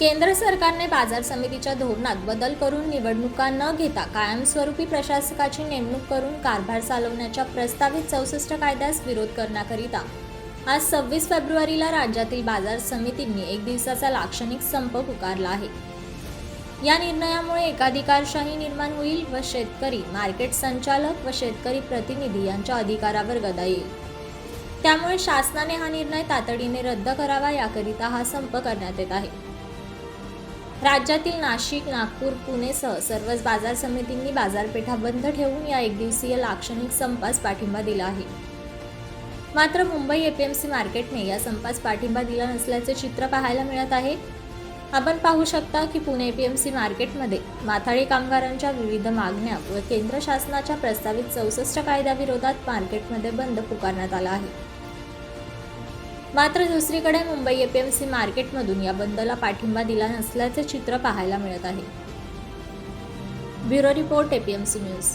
केंद्र सरकारने बाजार समितीच्या धोरणात बदल करून निवडणुका न घेता कायमस्वरूपी प्रशासकाची नेमणूक करून कारभार चालवण्याच्या प्रस्तावित चौसष्ट कायद्यास विरोध करण्याकरिता आज सव्वीस फेब्रुवारीला राज्यातील बाजार समितींनी एक दिवसाचा लाक्षणिक संप पुकारला आहे. या निर्णयामुळे एकाधिकारशाही निर्माण होईल व शेतकरी मार्केट संचालक व शेतकरी प्रतिनिधी यांच्या अधिकारावर गदा येईल. त्यामुळे शासनाने हा निर्णय तातडीने रद्द करावा याकरिता हा संप करण्यात येत आहे. राज्यातील नाशिक नागपूर पुणेसह सर्वच बाजार समितींनी बाजारपेठा बंद ठेवून या एकदिवसीय लाक्षणिक संपास पाठिंबा दिला आहे. मात्र मुंबई एपीएमसी मार्केटने या संपास पाठिंबा दिला नसल्याचे चित्र पाहायला मिळत आहे. आपण पाहू शकता की पुणे एपीएमसी मार्केटमध्ये माथाडी कामगारांच्या विविध मागण्या व केंद्र शासनाच्या प्रस्तावित चौसष्ट कायद्याविरोधात मार्केटमध्ये बंद पुकारण्यात आला आहे. मात्र दुसरीकडे मुंबई एपीएमसी मार्केटमधून या बंदला पाठिंबा दिला नसल्याचे चित्र पाहायला मिळत आहे. Bureau report APMC news.